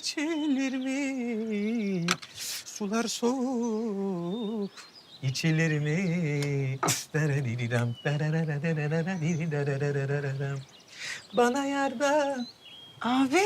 içilir mi? Sular soğuk içilir mi? Bana yarda. Abi.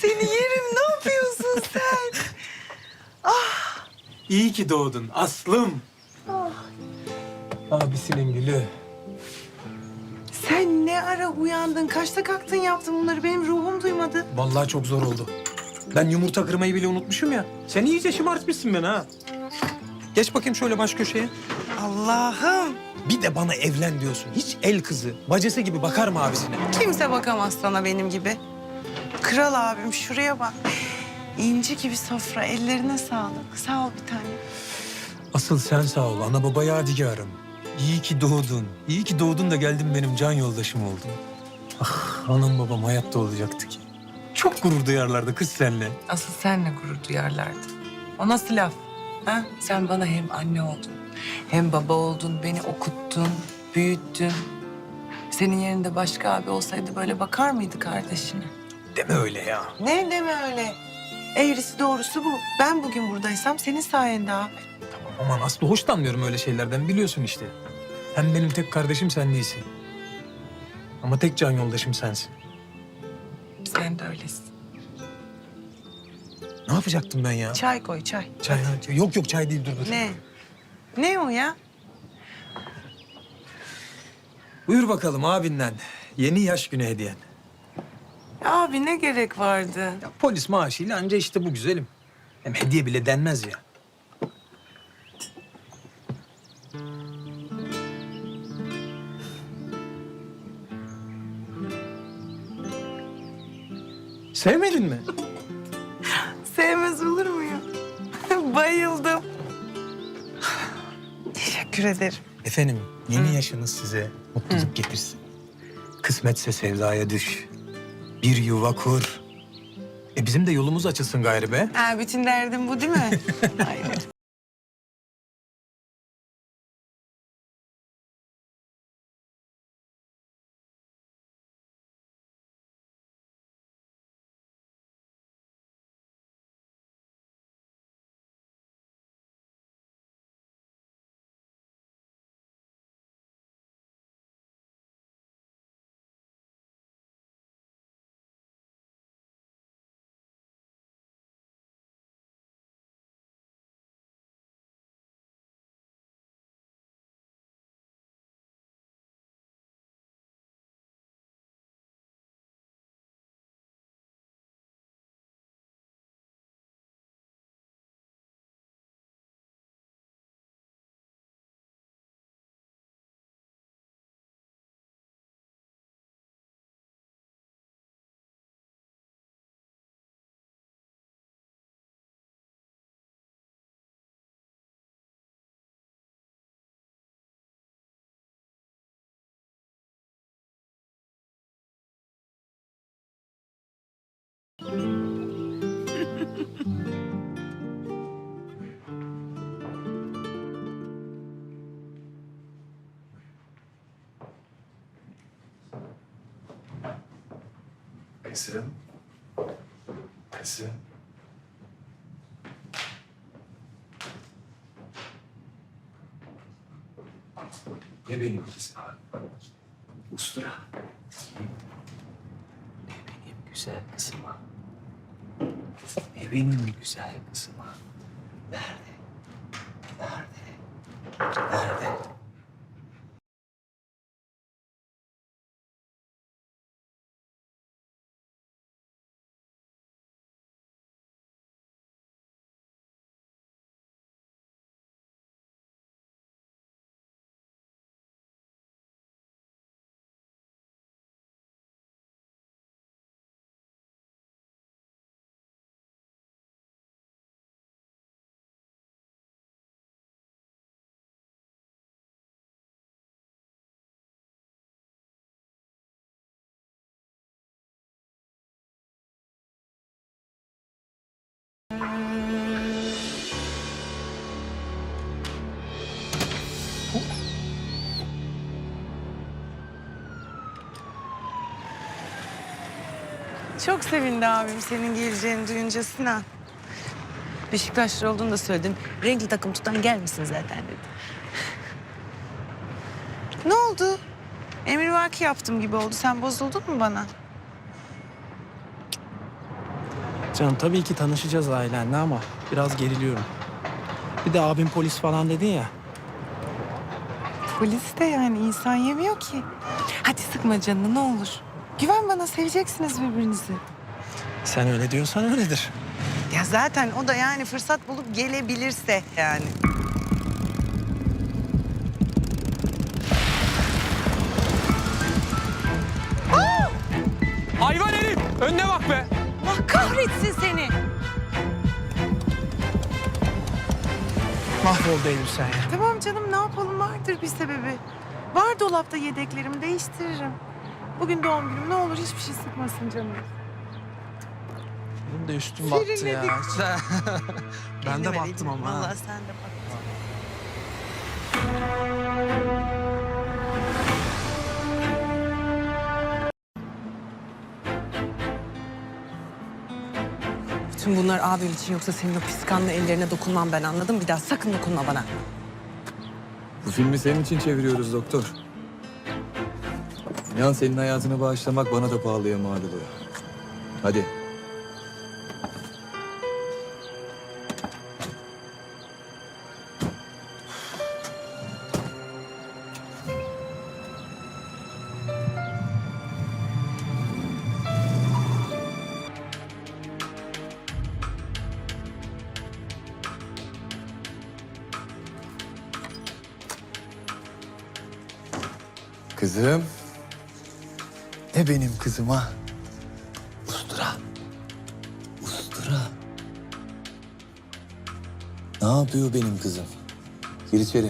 Seni yerim ne yapıyorsun sen? Ah. İyi ki doğdun aslım. Ah. Abisinin gülü. Sen ne ara uyandın? Kaçta kalktın yaptın bunları? Benim ruhum duymadı. Vallahi çok zor oldu. Ben yumurta kırmayı bile unutmuşum ya. Sen iyice şımartmışsın beni ha. Geç bakayım şöyle baş köşeye. Allah'ım. Bir de bana evlen diyorsun. Hiç el kızı, bacısı gibi bakar mı abisine? Kimse bakamaz sana benim gibi. Kral abim şuraya bak. İnci gibi sofra. Ellerine sağlık. Sağ ol bir tane. Asıl sen sağ ol. Ana baba yadigarım. İyi ki doğdun. İyi ki doğdun da geldin benim can yoldaşım oldun. Ah anam babam hayatta olacaktı ki. Çok gurur duyarlardı kız seninle. Asıl senle gurur duyarlardı. O nasıl laf? Ha? Sen bana hem anne oldun, hem baba oldun, beni okuttun, büyüttün. Senin yerinde başka abi olsaydı böyle bakar mıydı kardeşine? Deme öyle ya. Ne deme öyle. Eğrisi doğrusu bu. Ben bugün buradaysam senin sayende abi. Tamam aman Aslı hoşlanmıyorum öyle şeylerden biliyorsun işte. Hem benim tek kardeşim sen değilsin. Ama tek can yoldaşım sensin. Sen de öylesin. Ne yapacaktım ben ya? Çay koy çay. Çay, ha, yok yok çay değil dur dur. Ne? Ne o ya? Buyur bakalım abinden. Yeni yaş günü hediyen. Abi ne gerek vardı? Ya polis maaşıyla anca işte bu güzelim. Hem hediye bile denmez ya. Sevmedin mi? Sevmez olur muyum? Bayıldım. Teşekkür ederim. Efendim yeni yaşınız size mutluluk getirsin. Kısmetse sevdaya düş. Bir yuva kur. E bizim de yolumuz açılsın gayrı be. Ha, bütün derdim bu değil mi? Aynen. Kızım. Kızım. Ne benim kızım? Ustura. Ne benim güzel kızıma. Ne benim güzel kızıma. Nerede? Nerede? Nerede? Çok sevindi abim senin geleceğini duyunca Sinan. Beşiktaşlı olduğunu da söyledin. Renkli takım tutan gelmesin zaten dedi. ne oldu? Emrivaki yaptım gibi oldu. Sen bozuldun mu bana? Canım tabii ki tanışacağız ailenle ama biraz geriliyorum. Bir de abim polis falan dedin ya. Polis de yani insan yemiyor ki. Hadi sıkma canını ne olur. Güven bana seveceksiniz birbirinizi. Sen öyle diyorsan öyledir. Ya zaten o da yani fırsat bulup gelebilirse yani. Hayvan herif! Önüne bak be! Allah kahretsin seni. Mahvoldu Eylül sen ya. Tamam canım ne yapalım vardır bir sebebi. Var dolapta yedeklerim değiştiririm. Bugün doğum günüm ne olur hiçbir şey sıkmasın canım. Benim de üstüm battı ya. Serinledik. ben de battım ama. ha. Vallahi sen de battın. Bütün bunlar abim için yoksa senin o pis kanlı ellerine dokunmam ben anladım. Bir daha sakın dokunma bana. Bu filmi senin için çeviriyoruz doktor. İnan senin hayatını bağışlamak bana da pahalıya mal oluyor. Hadi. Kızım. Ne benim kızıma? Ustura. Ustura. Ne yapıyor benim kızım? Gir içeri.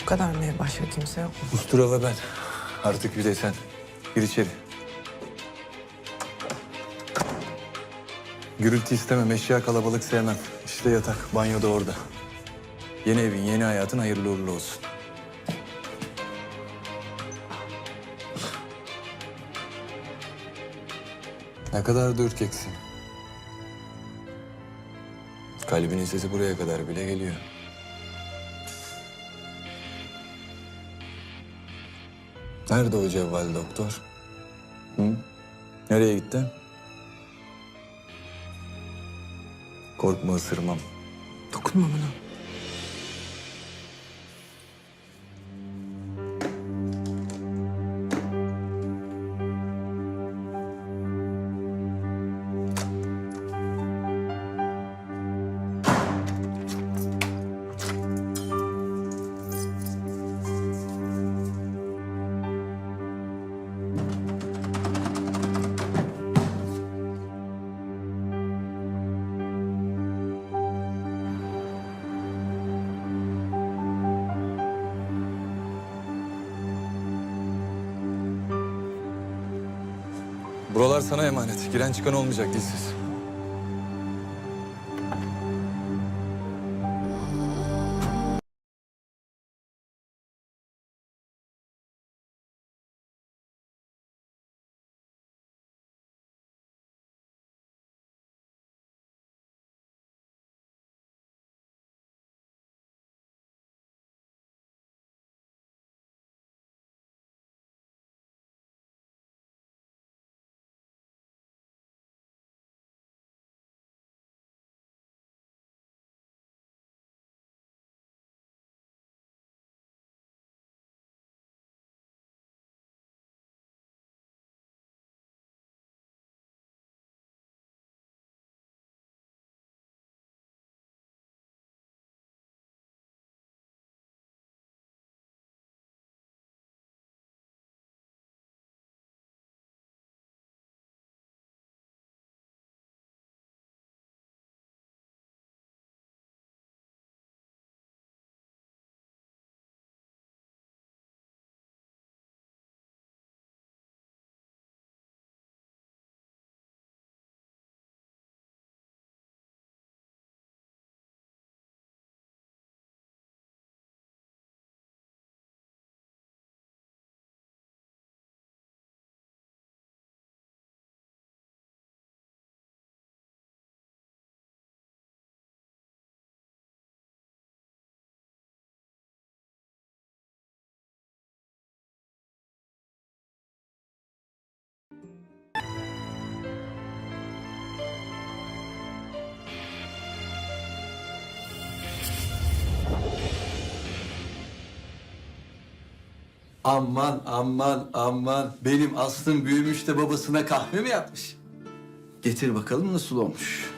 Bu kadar mı başka kimse yok mu? Ustura ve ben. Artık bir de sen. Gir içeri. Gürültü istemem, eşya kalabalık sevmem. İşte yatak, banyo da orada. Yeni evin, yeni hayatın hayırlı uğurlu olsun. Ne kadar da. Kalbinin sesi buraya kadar bile geliyor. Nerede o cevval doktor? Hı? Nereye gitti? Korkma ısırmam. Dokunma bana. Buralar sana emanet. Giren çıkan olmayacak dilsiz. Aman aman aman. Benim aslım büyümüş de babasına kahve mi yapmış? Getir bakalım nasıl olmuş.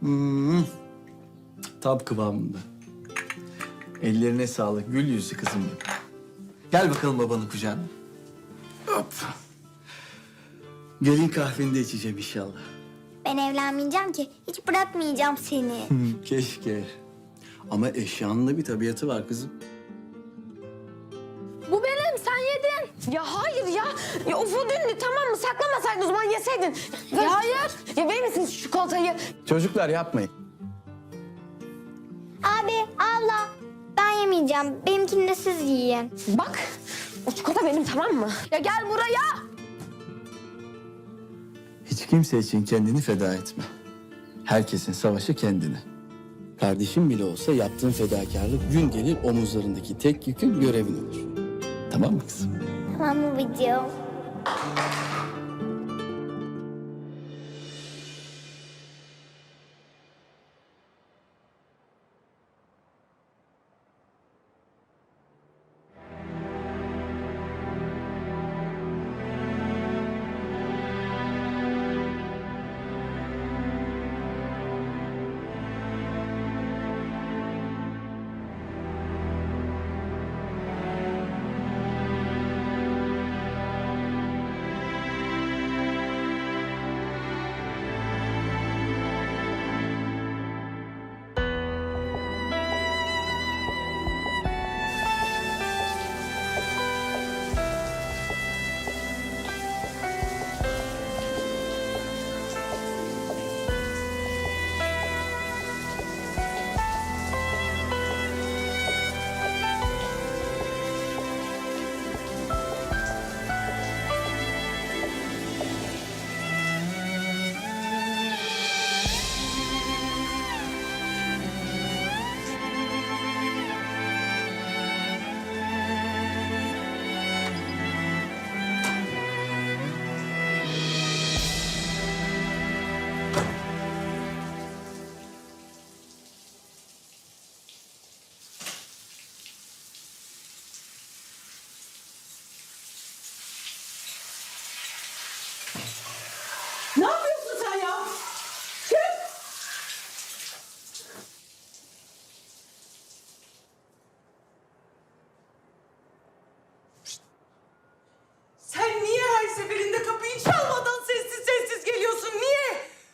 Hmm. Tam kıvamında. Ellerine sağlık. Gül yüzlü kızım. Gel bakalım babanın kucağına. Hop. Gelin kahveni de içeceğim inşallah. Ben evlenmeyeceğim ki. Hiç bırakmayacağım seni. Keşke. Ama eşyanın da bir tabiatı var kızım. Bu benim sen yedin. Ya hayır ya. Ya ufu dündü tamam mı? Saklamasaydın o zaman yeseydin. Ya hayır. Ya verir misin şu çikolatayı? Çocuklar yapmayın. Abi, abla. Ben yemeyeceğim. Benimkini de siz yiyin. Bak o çikolata benim tamam mı? Ya gel buraya. Hiç kimse için kendini feda etme. Herkesin savaşı kendine. Kardeşim bile olsa yaptığın fedakarlık gün gelir omuzlarındaki tek yükün görevin olur. Tamam mı kızım? Tamam babacığım?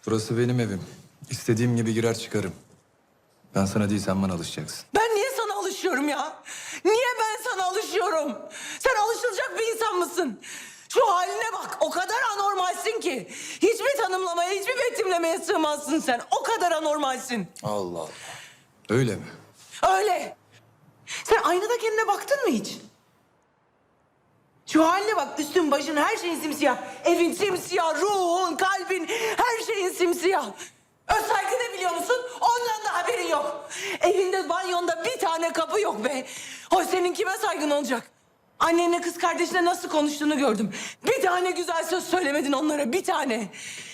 Burası benim evim. İstediğim gibi girer çıkarım. Ben sana değil sen bana alışacaksın. Ben niye sana alışıyorum ya? Niye ben sana alışıyorum? Sen alışılacak bir insan mısın? Şu haline bak, o kadar anormalsin ki. Hiçbir tanımlamaya, hiçbir betimlemeye sığmazsın sen. O kadar anormalsin. Allah Allah. Öyle mi? Öyle. Sen aynada kendine baktın mı hiç? Şu haline bak, üstün başın her şeyin simsiyah. Evin simsiyah, ruhun, kalbin, her şeyin simsiyah. Öz saygı ne biliyor musun? Ondan da haberin yok. Evinde, banyonda bir tane kapı yok be. O senin kime saygın olacak? Annenle kız kardeşine nasıl konuştuğunu gördüm. Bir tane güzel söz söylemedin onlara, bir tane.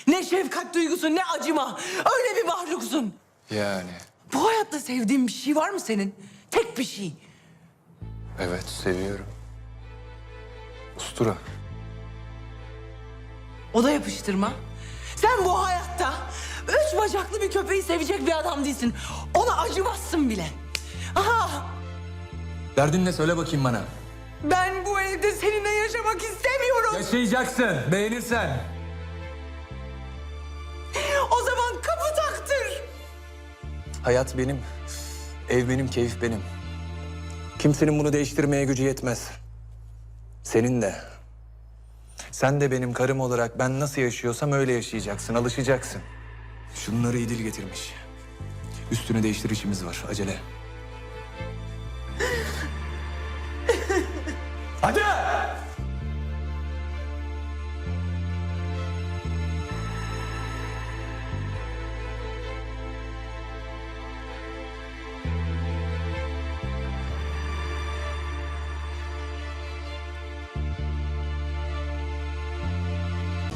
Ne şefkat duygusu, ne acıma. Öyle bir mahluksun. Yani. Bu hayatta sevdiğin bir şey var mı senin? Tek bir şey. Evet seviyorum. Ustura. O da yapıştırma. Sen bu hayatta üç bacaklı bir köpeği sevecek bir adam değilsin. Ona acımazsın bile. Aha Derdin ne söyle bakayım bana. ben bu evde seninle yaşamak istemiyorum. Yaşayacaksın beğenirsen. O zaman kapı taktır. Hayat benim. Ev benim, keyif benim. Kimsenin bunu değiştirmeye gücü yetmez. Senin de. Sen de benim karım olarak ben nasıl yaşıyorsam öyle yaşayacaksın, alışacaksın. Şunları İdil getirmiş. Üstünü değiştir işimiz var, acele. Hadi!